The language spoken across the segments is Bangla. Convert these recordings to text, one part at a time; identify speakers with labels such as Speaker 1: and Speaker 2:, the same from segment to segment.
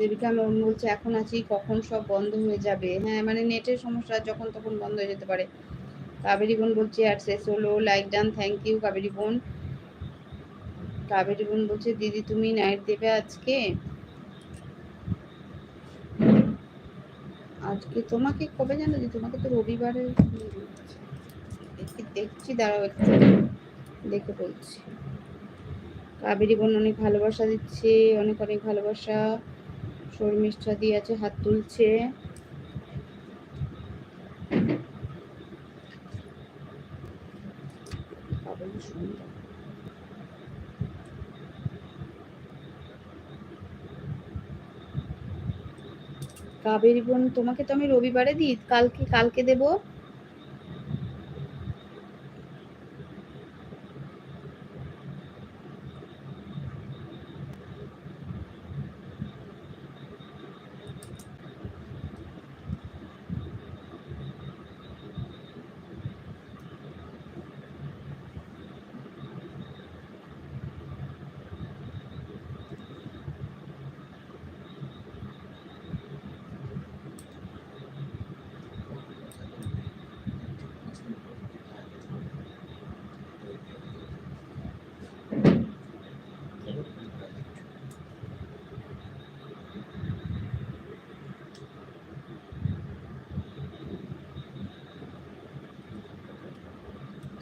Speaker 1: দেবিকা মন বলছে এখন আছি, কখন সব বন্ধ হয়ে যাবে? হ্যাঁ মানে নেটের সমস্যা যখন তখন বন্ধ হয়ে যেতে পারে। কাবেরি বোন বলছে, আর শেষ হলো like done thank you Kaberi বোন। কাবেরি বোন বলছে, দিদি, তুমি নাইট দেবে আজকে? আজকে তোমাকে কবে জানো যে তোমাকে তো রবিবারে দেখছি, দাঁড়াও একটু, দেখে বলছি। কাবেরি বোন অনেক ভালোবাসা দিচ্ছে, অনেক অনেক ভালোবাসা। শর্মিষ্ঠা দিয়ে আছে হাত তুলছে। কাবেরি বোন, তোমাকে তো আমি রবিবারে দিই, কালকে কালকে দেবো?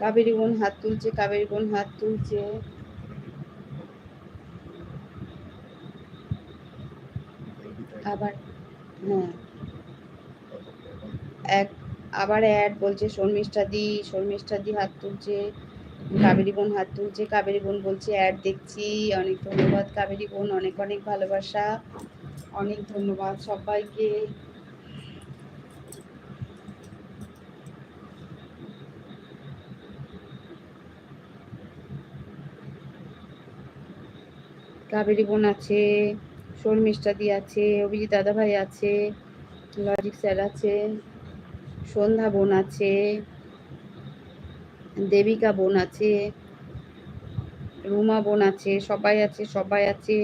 Speaker 1: কাবেরি বোন হাত তুলছে, কাবেরি বোন হাত তুলছে। আবার হ্যাঁ এক, আবার অ্যাড বলছে, শর্মিষ্ঠা দি শর্মিষ্ঠা দি হাত তুলছে। কাবেরি বোন হাত তুলছে, কাবেরি বোন বলছে, অ্যাড দেখছি। অনেক ধন্যবাদ কাবেরি বোন, অনেক অনেক ভালোবাসা। অনেক ধন্যবাদ সবাইকে। কাবেরি বোন আছে, শর্মিষ্ঠা দি আছে, অভিজিৎ দাদাভাই আছে লজিক স্যার আছে, সন্ধ্যা বোন আছে, দেবিকা বোন আছে, রুমা বোন আছে, সবাই আছে সবাই আছে।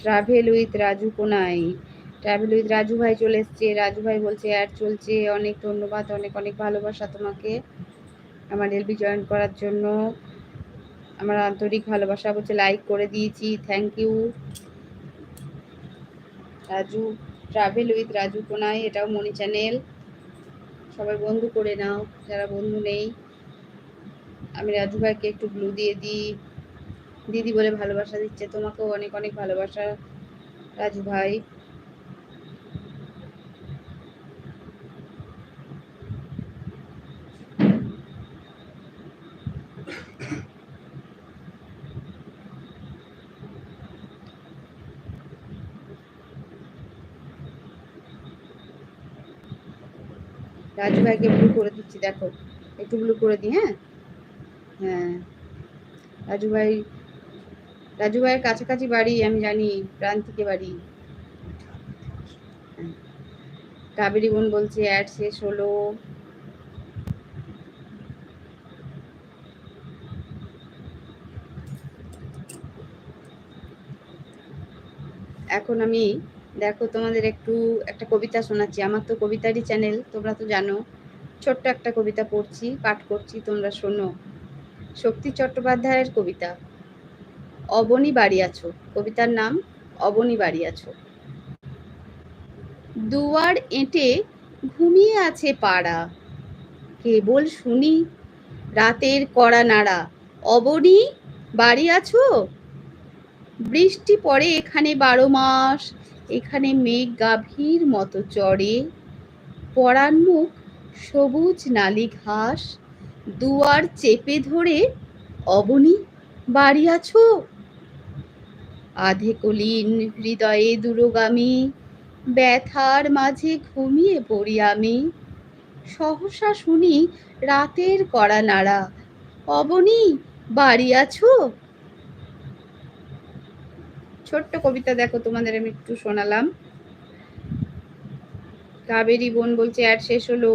Speaker 1: Travel with Raju Konai travel with Raju ভাই চলে এসছে। রাজু ভাই বলছে অ্যাড চলছে। অনেক ধন্যবাদ। অনেক অনেক ভালোবাসা তোমাকে আমার এলবি জয়েন করার জন্য। আমার আন্তরিক ভালোবাসা বলছে লাইক করে দিয়েছি। Thank you Raju travel with Raju Konai, এটাও মনি চ্যানেল সবাই বন্ধু করে নাও, যারা বন্ধু নেই। আমি রাজু ভাইকে একটু ব্লু দিয়ে দিই। দিদি বলে ভালোবাসা দিচ্ছে, তোমাকেও অনেক অনেক ভালোবাসা রাজু ভাই। রাজু ভাইকে ব্লু করে দিচ্ছি, দেখো। একটু ব্লু করে দিই হ্যাঁ? হ্যাঁ। রাজু ভাই, রাজু ভাইয়ের কাছাকাছি বাড়ি, আমি জানি প্রান্তিকে বাড়ি। কাবেরি বোন বলছে, অ্যাড শেষ হলো। এখন আমি দেখো, তোমাদের একটু একটা কবিতা শোনাচ্ছি। আমার তো কবিতারই চ্যানেল তোমরা তো জানো। ছোট্ট একটা কবিতা পড়ছি, পাঠ করছি, তোমরা শোনো। শক্তি চট্টোপাধ্যায়ের কবিতা। অবনী বাড়ি আছো। কবিতার নাম, অবনী বাড়ি আছো। দুয়ার এঁটে ঘুমিয়ে আছে পাড়া। কেবল শুনি রাতের কড়া নাড়া। অবনী বাড়ি আছো? বৃষ্টি পড়ে এখানে বারো মাস। এখানে মেঘ গাভীর মতো চড়ে। পরাণ মুখ সবুজ নালি ঘাস। দুয়ার চেপে ধরে, অবনী, বাড়ি আছো? আধে কলিন হৃদয়ে দূরগামী, ব্যথার মাঝে ঘুমিয়ে পড়ি আমি। সহসা শুনি রাতের কড়া নাড়া, অবনী, বাড়ি আছো? ছোট্ট কবিতা দেখো তোমাদের আমি একটু শোনালাম। কাবেরী বোন বলছে অ্যাড শেষ হলো